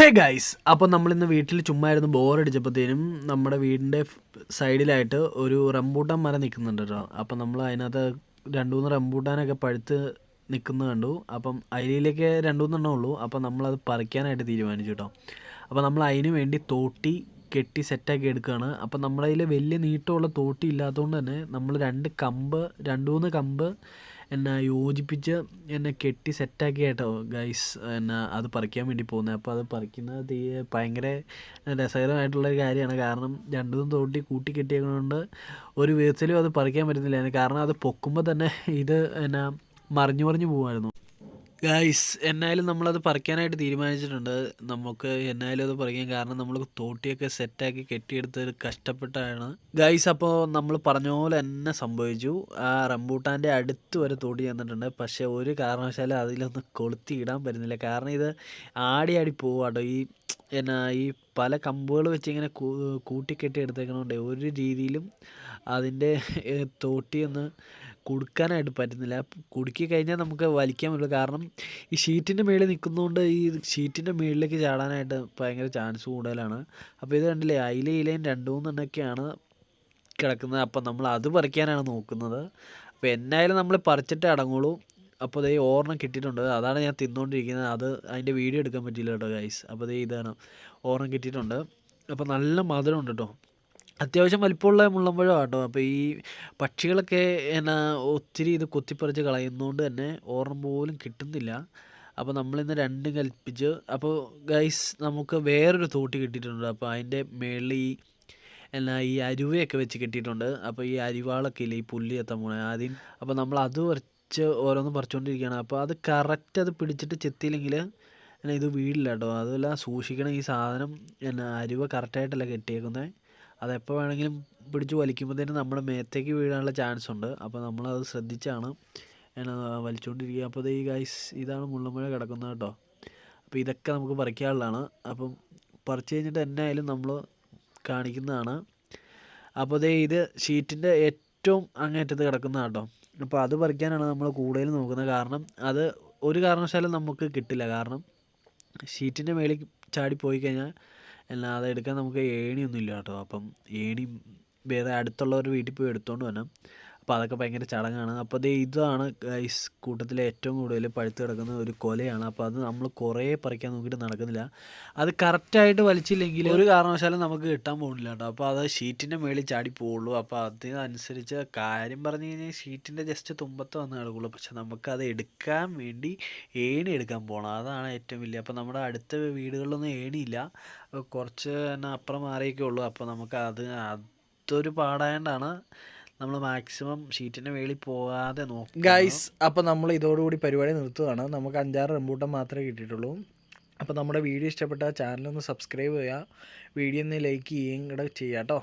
Hey guys അപ്പോൾ നമ്മളിന്ന് വീട്ടിൽ ചുമ്മാ ഇരുന്ന് ബോറടിച്ചപ്പോഴത്തേനും നമ്മുടെ വീടിന്റെ സൈഡിലായിട്ട് ഒരു റംബൂട്ടാൻ മരം നിൽക്കുന്നുണ്ട് കേട്ടോ. അപ്പം നമ്മൾ അതിനകത്ത് രണ്ട് മൂന്ന് റംബൂട്ടാനൊക്കെ പഴുത്ത് നിൽക്കുന്നത് കണ്ടു. അപ്പം അതിലേക്ക് രണ്ട് മൂന്നെണ്ണം ഉള്ളൂ. അപ്പം നമ്മളത് പറിക്കാനായിട്ട് തീരുമാനിച്ചു കേട്ടോ. അപ്പം നമ്മൾ അതിന് വേണ്ടി തോട്ടി കെട്ടി സെറ്റാക്കി എടുക്കുകയാണ്. അപ്പം നമ്മുടെ കയ്യിൽ വലിയ നീട്ടമുള്ള തോട്ടി ഇല്ലാത്തതുകൊണ്ട് തന്നെ നമ്മൾ രണ്ട് കമ്പ് രണ്ട് മൂന്ന് കമ്പ് എന്നാ യോജിപ്പിച്ച് എന്നെ കെട്ടി സെറ്റാക്കി കേട്ടോ ഗൈസ് എന്നെ അത് പറിക്കാൻ വേണ്ടി പോകുന്നത് അപ്പോൾ അത് പറിക്കുന്നത് തീ ഭയങ്കര രസകരമായിട്ടുള്ള ഒരു കാര്യമാണ്. കാരണം രണ്ടും തോട്ടി കൂട്ടി കെട്ടിയതുകൊണ്ട് ഒരു വിധത്തിലും അത് പറിക്കാൻ പറ്റുന്നില്ല. കാരണം അത് പൊക്കുമ്പോൾ തന്നെ ഇത് എന്നാ മറിഞ്ഞു മറിഞ്ഞു പോകുമായിരുന്നു ഗൈസ് എന്നായാലും നമ്മളത് പറിക്കാനായിട്ട് തീരുമാനിച്ചിട്ടുണ്ട്. നമുക്ക് എന്നായാലും അത് പറിക്കാൻ കാരണം നമ്മൾ തോട്ടിയൊക്കെ സെറ്റാക്കി കെട്ടിയെടുത്ത് കഷ്ടപ്പെട്ടാണ്. ഗൈസ് അപ്പോൾ നമ്മൾ പറഞ്ഞ പോലെ തന്നെ സംഭവിച്ചു. ആ റംബൂട്ടാന്റെ അടുത്ത് വരെ തോട്ടി ചെന്നിട്ടുണ്ട്. പക്ഷേ ഒരു കാരണവശാലും അതിലൊന്ന് കൊളുത്തി ഇടാൻ പറ്റുന്നില്ല. കാരണം ഇത് ആടി ആടി പോവാട്ടോ ഈ എന്നാ ഈ പല കമ്പുകൾ വെച്ച് ഇങ്ങനെ കൂട്ടിക്കെട്ടി എടുത്തേക്കണോണ്ട് ഒരു രീതിയിലും അതിന്റെ തോട്ടി ഒന്ന് കുടുക്കാനായിട്ട് പറ്റുന്നില്ല. കുടുക്കി കഴിഞ്ഞാൽ നമുക്ക് വലിക്കാൻ പറ്റില്ല. കാരണം ഈ ഷീറ്റിന്റെ മേളിൽ നിൽക്കുന്നതുകൊണ്ട് ഈ ഷീറ്റിന്റെ മേളിലേക്ക് ചാടാനായിട്ട് ഭയങ്കര ചാൻസ് കൂടുതലാണ്. അപ്പോൾ ഇത് കണ്ടില്ലേ അയില ഇലയും രണ്ട് മൂന്നെണ്ണൊക്കെയാണ് കിടക്കുന്നത്. അപ്പം നമ്മൾ അത് പറിക്കാനാണ് നോക്കുന്നത്. അപ്പോൾ എന്നായാലും നമ്മൾ പറിച്ചിട്ട് അടങ്ങുള്ളൂ. അപ്പോൾ ദേ ഓർണം കിട്ടിയിട്ടുണ്ട്. അതാണ് ഞാൻ തിന്നുകൊണ്ടിരിക്കുന്നത് അത് അതിന്റെ വീഡിയോ എടുക്കാൻ പറ്റിയില്ല കേട്ടോ ഗൈസ് അപ്പോൾ ദേ ഇതാണ്. ഓർണം കിട്ടിയിട്ടുണ്ട്. അപ്പോൾ നല്ല മധുരമുണ്ട് കേട്ടോ. അത്യാവശ്യം വലിപ്പമുള്ള മുള്ളമ്പഴം കേട്ടോ അപ്പോൾ ഈ പക്ഷികളൊക്കെ എന്നാ ഒത്തിരി ഇത് കൊത്തിപ്പറിച്ച് കളയുന്നതുകൊണ്ട് തന്നെ ഓർമ്മ പോലും കിട്ടുന്നില്ല. അപ്പോൾ നമ്മളിന്ന് രണ്ടും കൽപ്പിച്ച് അപ്പോൾ ഗൈസ് നമുക്ക് വേറൊരു തോട്ടി കിട്ടിയിട്ടുണ്ട്. അപ്പോൾ അതിന്റെ മേളിൽ ഈ എന്നാ ഈ അരുവയൊക്കെ വെച്ച് കെട്ടിയിട്ടുണ്ട്. അപ്പോൾ ഈ അരിവാളൊക്കെ ഇല്ലേ ഈ പുല്ലി എത്താൻ പോകണേ ആദ്യം. അപ്പോൾ നമ്മൾ അത് പറിച്ച് ഓരോന്ന് പറിച്ചുകൊണ്ടിരിക്കുകയാണ് അപ്പോൾ അത് കറക്റ്റ് അത് പിടിച്ചിട്ട് ചെത്തിയില്ലെങ്കിൽ എന്നാ ഇത് വീടില്ല കേട്ടോ. അതുമല്ല സൂക്ഷിക്കണം ഈ സാധനം. എന്നാ അരുവ കറക്റ്റായിട്ടല്ല കെട്ടിയേക്കുന്നത് അതെപ്പോൾ വേണമെങ്കിലും പിടിച്ച് വലിക്കുമ്പോഴത്തേനും നമ്മുടെ മേത്തേക്ക് വീഴാനുള്ള ചാൻസ് ഉണ്ട്. അപ്പോൾ നമ്മളത് ശ്രദ്ധിച്ചാണ് വലിച്ചുകൊണ്ടിരിക്കുക അപ്പോൾ ഈ ഗൈസ് ഇതാണ് മുള്ളമ്പുഴ കിടക്കുന്നത് കേട്ടോ. അപ്പോൾ ഇതൊക്കെ നമുക്ക് പറിക്കാനുള്ളതാണ്. അപ്പം പറിച്ചു കഴിഞ്ഞിട്ട് എന്നായാലും നമ്മൾ കാണിക്കുന്നതാണ്. അപ്പോൾ ദേ ഇത് ഷീറ്റിന്റെ ഏറ്റവും അങ്ങേറ്റത്ത് കിടക്കുന്ന കേട്ടോ. അപ്പോൾ അത് പറിക്കാനാണ് നമ്മൾ കൂടുതൽ നോക്കുന്നത്. കാരണം അത് ഒരു കാരണവശാലും നമുക്ക് കിട്ടില്ല. കാരണം ഷീറ്റിന്റെ മേളിൽ ചാടി പോയി കഴിഞ്ഞാൽ അത് എടുക്കാൻ നമുക്ക് ഏണിയൊന്നും ഇല്ല കേട്ടോ. അപ്പം ഏണി വേറെ അടുത്തുള്ളവർ വീട്ടിൽ പോയി എടുത്തുകൊണ്ട് വരണം. അപ്പോൾ അതൊക്കെ ഭയങ്കര ചടങ്ങാണ്. അപ്പോൾ ദേ ഇതാണ് ഗൈസ് കൂട്ടത്തിലെ ഏറ്റവും കൂടുതൽ പഴുത്ത് കിടക്കുന്ന ഒരു കൊലയാണ്. അപ്പോൾ അത് നമ്മൾ കുറേ പറിക്കാൻ നോക്കിയിട്ട് നടക്കുന്നില്ല. അത് കറക്റ്റായിട്ട് വലിച്ചില്ലെങ്കിൽ ഒരു കാരണവശാലും നമുക്ക് കിട്ടാൻ പോകുന്നില്ല കേട്ടോ. അപ്പോൾ അത് ഷീറ്റിന്റെ മേളിൽ ചാടി പോവുള്ളൂ അപ്പോൾ അതിനനുസരിച്ച് കാര്യം പറഞ്ഞു കഴിഞ്ഞാൽ ഷീറ്റിന്റെ ജസ്റ്റ് തുമ്പത്ത് വന്ന് കിടക്കുള്ളൂ പക്ഷെ നമുക്കത് എടുക്കാൻ വേണ്ടി ഏണി എടുക്കാൻ പോകണം അതാണ് ഏറ്റവും വലിയ. അപ്പോൾ നമ്മുടെ അടുത്ത വീടുകളിലൊന്നും ഏണിയില്ല. കുറച്ച് തന്നെ അപ്പുറം മാറിയൊക്കെ ഉള്ളൂ. അപ്പോൾ നമുക്ക് അത് അതൊരു പാടായതുകൊണ്ടാണ് നമ്മൾ മാക്സിമം ഷീറ്റിന്റെ മേളിൽ പോകാതെ നോക്കും ഗൈസ് അപ്പോൾ നമ്മൾ ഇതോടുകൂടി പരിപാടി നിർത്തുകയാണ് നമുക്ക് അഞ്ചാറ് റംബൂട്ടം മാത്രമേ കിട്ടിയിട്ടുള്ളൂ. അപ്പോൾ നമ്മുടെ വീഡിയോ ഇഷ്ടപ്പെട്ട ചാനലൊന്ന് സബ്സ്ക്രൈബ് ചെയ്യുക. വീഡിയോ ഒന്ന് ലൈക്ക് ചെയ്യുകയും കൂടെ ചെയ്യാം കേട്ടോ